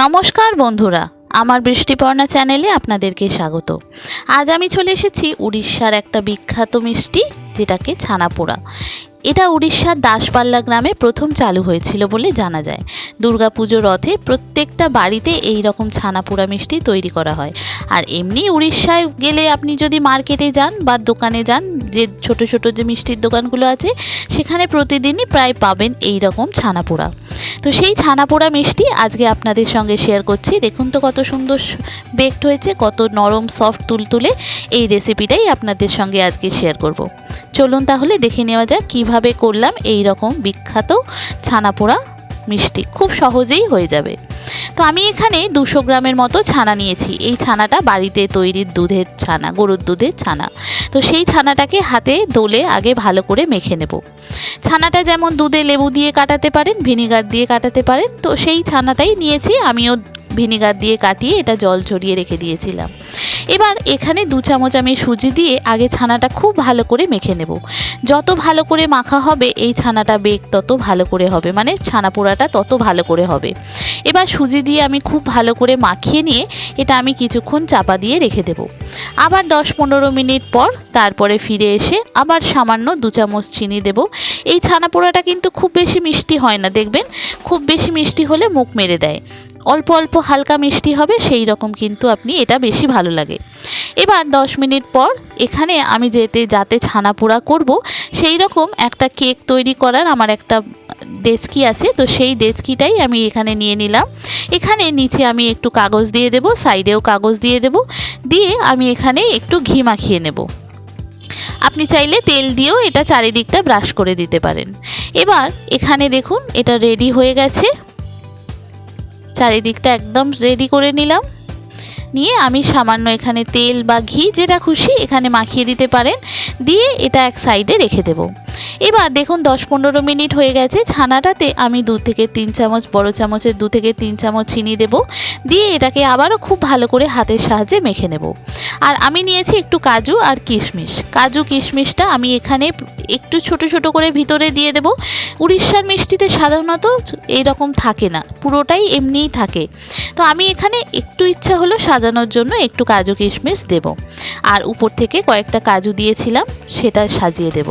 নমস্কার বন্ধুরা, আমার বৃষ্টিপর্ণা চ্যানেলে আপনাদেরকে স্বাগত। আজ আমি চলে এসেছি উড়িষ্যার একটা বিখ্যাত মিষ্টি, যেটাকে ছানাপোড়া। এটা উড়িষ্যার দাসপাল্লা গ্রামে প্রথম চালু হয়েছিল বলে জানা যায়। দুর্গাপুজো রথে প্রত্যেকটা বাড়িতে এই রকম ছানাপোড়া মিষ্টি তৈরি করা হয়। আর এমনি উড়িষ্যায় গেলে আপনি যদি মার্কেটে যান বা দোকানে যান, যে ছোট ছোট যে মিষ্টির দোকানগুলো আছে, সেখানে প্রতিদিনই প্রায় পাবেন এই রকম ছানাপোড়া। তো সেই ছানা পোড়া মিষ্টি আজকে আপনাদের সঙ্গে শেয়ার করছি। দেখুন তো কত সুন্দর বেকড হয়েছে, কত নরম সফট তুলতুলে। এই রেসিপিটাই আপনাদের সঙ্গে আজকে শেয়ার করব। চলুন তাহলে দেখে নেওয়া যাক কীভাবে করলাম এই রকম বিখ্যাত ছানা পোড়া মিষ্টি। খুব সহজেই হয়ে যাবে। তো আমি এখানে দুশো গ্রামের মতো ছানা নিয়েছি। এই ছানাটা বাড়িতে তৈরির দুধের ছানা, গরুর দুধের ছানা। তো সেই ছানাটাকে হাতে দোলে আগে ভালো করে মেখে নেব। ছানাটা যেমন দুধে লেবু দিয়ে কাটাতে পারেন, ভিনিগার দিয়ে কাটাতে পারেন, তো সেই ছানাটাই নিয়েছি। আমিও ভিনিগার দিয়ে কাটিয়ে এটা জল ছড়িয়ে রেখে দিয়েছিলাম। এবার এখানে দু চামচ আমি সুজি দিয়ে আগে ছানাটা খুব ভালো করে মেখে নেব। যত ভালো করে মাখা হবে, এই ছানাটা বেক তত ভালো করে হবে। মানে ছানা পোড়াটা তত ভালো করে হবে। এবার সুজি দিয়ে আমি খুব ভালো করে মাখিয়ে নিয়ে এটা আমি কিছুক্ষণ চাপা দিয়ে রেখে দেব। আবার দশ পনেরো মিনিট পর তারপরে ফিরে এসে আবার সামান্য দু চামচ চিনি দেব। এই ছানা পোড়াটা কিন্তু খুব বেশি মিষ্টি হয় না, দেখবেন? খুব বেশি মিষ্টি হলে মুখ মেরে দেয়। অল্প অল্প হালকা মিষ্টি হবে, সেই রকম কিন্তু আপনি এটা বেশি ভালো লাগে। এবার দশ মিনিট পর এখানে আমি যেতে, যাতে ছানা পোড়া করব, সেই রকম একটা কেক তৈরি করার আমার একটা ডেচকি আছে, তো সেই ডেচকিটাই আমি এখানে নিয়ে নিলাম। এখানে নিচে আমি একটু কাগজ দিয়ে দেব, সাইডেও কাগজ দিয়ে দেব, দিয়ে আমি এখানে একটু ঘি মাখিয়ে নেব। আপনি চাইলে তেল দিয়েও এটা চারিদিকটা ব্রাশ করে দিতে পারেন। এবার এখানে দেখুন, এটা রেডি হয়ে গেছে। চারিদিকটা একদম রেডি করে নিলাম। নিয়ে আমি সামান্য এখানে তেল বা ঘি যেটা খুশি এখানে মাখিয়ে দিতে পারেন। দিয়ে এটা এক সাইডে রেখে দেব। এবার দেখুন দশ পনেরো মিনিট হয়ে গেছে। ছানাটাতে আমি দু থেকে তিন চামচ, বড় চামচের দু থেকে তিন চামচ চিনি দেব। দিয়ে এটাকে আবারও খুব ভালো করে হাতের সাহায্যে মেখে নেব। আর আমি নিয়েছি একটু কাজু আর কিশমিশ। কাজু, কিশমিশটা আমি এখানে একটু ছোট ছোট করে ভিতরে দিয়ে দেব। উড়িষ্যার মিষ্টিতে সাধারণত এরকম থাকে না, পুরোটাই এমনিই থাকে। তো আমি এখানে একটু ইচ্ছা হলো সাজানোর জন্য একটু কাজু, কিশমিশ দেব। আর উপর থেকে কয়েকটা কাজু দিয়েছিলাম, সেটা সাজিয়ে দেব।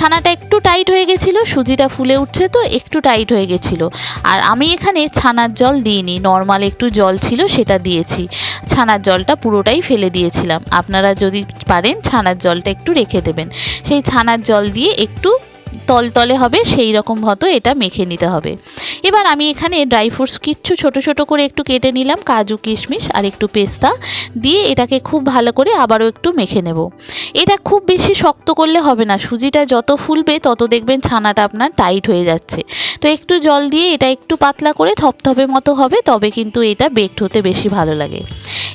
ছানাটা একটু টাইট হয়ে গেছিল, সুজিটা ফুলে উঠছে তো একটু টাইট হয়ে গেছিল। আর আমি এখানে ছানার জল দিইনি নর্মাল একটু জল ছিল সেটা দিয়েছি। ছানার জলটা পুরোটাই ফেলে দিয়েছিলাম। আপনারা যদি পারেন ছানার জলটা একটু রেখে দেবেন। সেই ছানার জল দিয়ে একটু তলতলে হবে, সেই রকম মতো এটা মেখে নিতে হবে। এবার আমি এখানে ড্রাই ফ্রুটস কিচ্ছু ছোট ছোট করে একটু কেটে নিলাম, কাজু, কিশমিশ আর একটু পেস্তা দিয়ে এটাকে খুব ভালো করে আবারও একটু মেখে নেব। এটা খুব বেশি শক্ত করলে হবে না, সুজিটা যত ফুলবে তত দেখবেন ছানাটা আপনার টাইট হয়ে যাচ্ছে। তো একটু জল দিয়ে এটা একটু পাতলা করে থপথপে মতো হবে, তবে কিন্তু এটা বেকড হতে বেশি ভালো লাগে।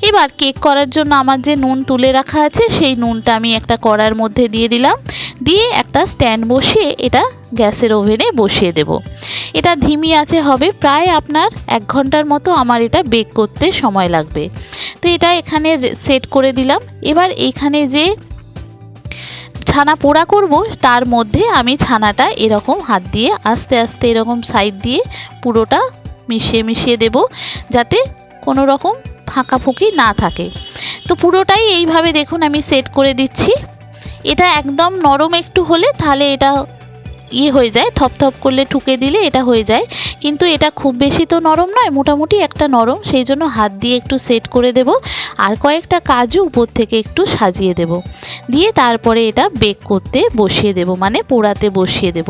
এবার কেক করার জন্য আমার যে নুন তুলে রাখা আছে, সেই নুনটা আমি একটা কড়ার মধ্যে দিয়ে দিলাম। দিয়ে একটা স্ট্যান্ড বসিয়ে এটা গ্যাসের ওভেনে বসিয়ে দেব। এটা ধিমি আছে হবে, প্রায় আপনার এক ঘণ্টার মতো আমার এটা বেক করতে সময় লাগবে। তো এটা এখানে সেট করে দিলাম। এবার এখানে যে ছানা পোড়া করব, তার মধ্যে আমি ছানাটা এরকম হাত দিয়ে, আস্তে আস্তে এরকম সাইড দিয়ে পুরোটা মিশিয়ে মিশিয়ে দেব, যাতে কোনো রকম ফাঁকা ফুঁকি না থাকে। তো পুরোটাই এইভাবে দেখুন আমি সেট করে দিচ্ছি। এটা একদম নরম একটু হলে, তাহলে এটা ইয়ে হয়ে যায় থপথপ করলে ঠুকে দিলে এটা হয়ে যায়। কিন্তু এটা খুব বেশি তো নরম নয়, মোটামুটি একটা নরম। সেই জন্য হাত দিয়ে একটু সেট করে দেব, আর কয়েকটা কাজু উপর থেকে একটু সাজিয়ে দেব। দিয়ে তারপরে এটা বেক করতে বসিয়ে দেব মানে পোড়াতে বসিয়ে দেব।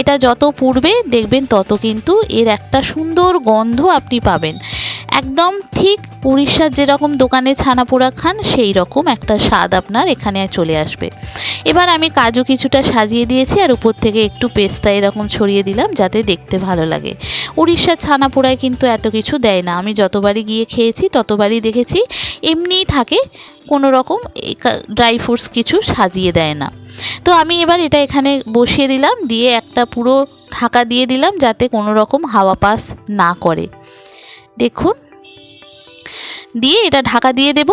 এটা যত পুড়বে, দেখবেন তত কিন্তু এর একটা সুন্দর গন্ধ আপনি পাবেন। একদম ঠিক উড়িষ্যার যেরকম দোকানে ছানা পোড়া খান, সেই রকম একটা স্বাদ আপনার এখানে চলে আসবে। এবার আমি কাজু কিছুটা সাজিয়ে দিয়েছি আর উপর থেকে একটু পেস্তা এরকম ছড়িয়ে দিলাম যাতে দেখতে ভালো লাগে। উড়িষ্যার ছানা পোড়ায় কিন্তু এত কিছু দেয় না। আমি যতবারই গিয়ে খেয়েছি, ততবারই দেখেছি, এমনিই থাকে, কোনো রকম ড্রাই ফ্রুটস কিছু সাজিয়ে দেয় না। তো আমি এবার এটা এখানে বসিয়ে দিলাম, দিয়ে একটা পুরো ঢাকা দিয়ে দিলাম যাতে কোনো রকম হাওয়া পাস না করে। দেখুন। দিয়ে এটা ঢাকা দিয়ে দেব।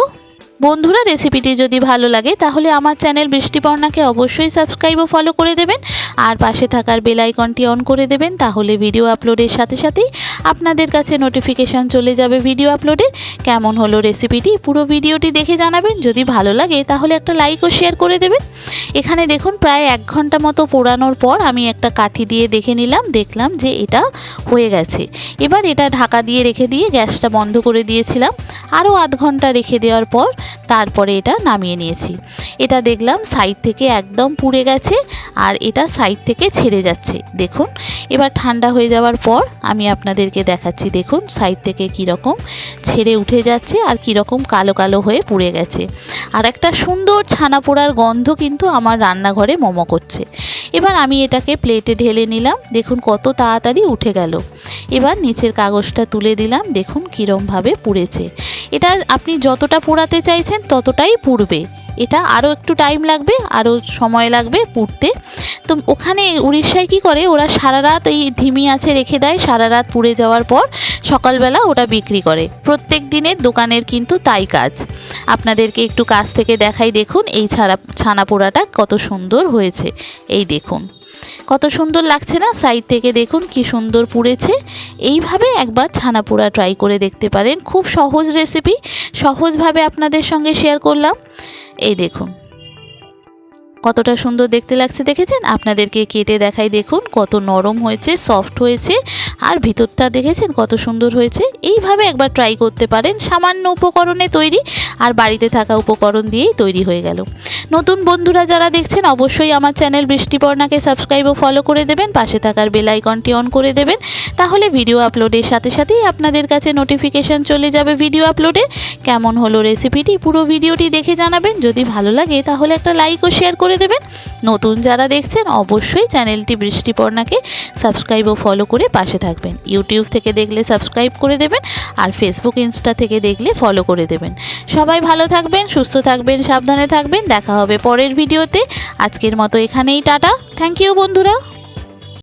বন্ধুরা, রেসিপিটি যদি ভালো লাগে, তাহলে আমার চ্যানেল বৃষ্টিপর্ণাকে অবশ্যই সাবস্ক্রাইব ও ফলো করে দেবেন। আর পাশে থাকার বেল আইকনটি অন করে দেবেন, তাহলে ভিডিও আপলোডের সাথে সাথেই আপনাদের কাছে নোটিফিকেশান চলে যাবে ভিডিও আপলোডে। কেমন হলো রেসিপিটি পুরো ভিডিওটি দেখে জানাবেন। যদি ভালো লাগে, তাহলে একটা লাইক ও শেয়ার করে দেবেন। এখানে দেখুন, প্রায় এক ঘণ্টা মতো পোড়ানোর পর আমি একটা কাঠি দিয়ে দেখে নিলাম, দেখলাম যে এটা হয়ে গেছে। এবার এটা ঢাকা দিয়ে রেখে দিয়ে গ্যাসটা বন্ধ করে দিয়েছিলাম। আরও আধ ঘণ্টা রেখে দেওয়ার পর তারপরে এটা নামিয়ে নিয়েছি। এটা দেখলাম সাইড থেকে একদম পুড়ে গেছে আর এটা সাইড থেকে ছেড়ে যাচ্ছে। দেখুন, এবার ঠান্ডা হয়ে যাওয়ার পর আমি আপনাদেরকে দেখাচ্ছি। দেখুন, সাইড থেকে কীরকম ছেড়ে উঠে যাচ্ছে আর কীরকম কালো কালো হয়ে পুড়ে গেছে। আর একটা সুন্দর ছানা পোড়ার গন্ধ কিন্তু আমার রান্নাঘরে মোমো করছে। এবার আমি এটাকে প্লেটে ঢেলে নিলাম। দেখুন, কত তাড়াতাড়ি উঠে গেল। এবার নিচের কাগজটা তুলে দিলাম। দেখুন, কীরমভাবে পুড়েছে। এটা আপনি যতটা পোড়াতে চাইছেন ততটাই পুড়বে এটা আরও একটু টাইম লাগবে আরও সময় লাগবে পুড়তে। তো ওখানে উড়িষ্যায় কী করে? ওরা সারা রাত এই ধিমি আছে রেখে দেয়, সারা রাত পুড়ে যাওয়ার পর সকালবেলা ওটা বিক্রি করে। প্রত্যেক দিনের দোকানের কিন্তু তাই কাজ। আপনাদেরকে একটু কাছ থেকে দেখাই দেখুন, এই ছাড়া ছানা পোড়াটা কত সুন্দর হয়েছে। এই দেখুন। কত সুন্দর লাগছে না? সাইড থেকে দেখুন কি সুন্দর পুড়েছে। এইভাবে একবার ছানা পোড়া ট্রাই করে দেখতে পারেন। খুব সহজ রেসিপি সহজভাবে আপনাদের সঙ্গে শেয়ার করলাম। এই দেখুন। কতটা সুন্দর দেখতে লাগছে দেখেছেন? আপনাদেরকে কেটে দেখাই দেখুন, কত নরম হয়েছে সফট হয়েছে, আর ভিতরটা দেখেছেন কত সুন্দর হয়েছে? এইভাবে একবার ট্রাই করতে পারেন, সামান্য উপকরণে তৈরি, আর বাড়িতে থাকা উপকরণ দিয়েই তৈরি হয়ে গেল। নতুন বন্ধুরা যারা দেখছেন, অবশ্যই আমার চ্যানেল বৃষ্টিপর্ণাকে সাবস্ক্রাইব ও ফলো করে দেবেন, পাশে থাকার বেল আইকনটি অন করে দেবেন। তাহলে ভিডিও আপলোডের সাথে সাথেই আপনাদের কাছে নোটিফিকেশান চলে যাবে ভিডিও আপলোডে কেমন হলো রেসিপিটি পুরো ভিডিওটি দেখে জানাবেন। যদি ভালো লাগে, তাহলে একটা লাইক ও শেয়ার করে দেবেন। নতুন যারা দেখছেন, অবশ্যই চ্যানেলটি বৃষ্টিপর্ণাকে সাবস্ক্রাইব ও ফলো করে পাশে থাকবেন। ইউটিউব থেকে দেখলে সাবস্ক্রাইব করে দেবেন, আর ফেসবুক ইনস্টা থেকে দেখলে ফলো করে দেবেন। সবাই ভালো থাকবেন, সুস্থ থাকবেন, সাবধানে থাকবেন। দেখা হবে পরের ভিডিওতে। আজকের মতো এখানেই টাটা। থ্যাংক ইউ বন্ধুরা।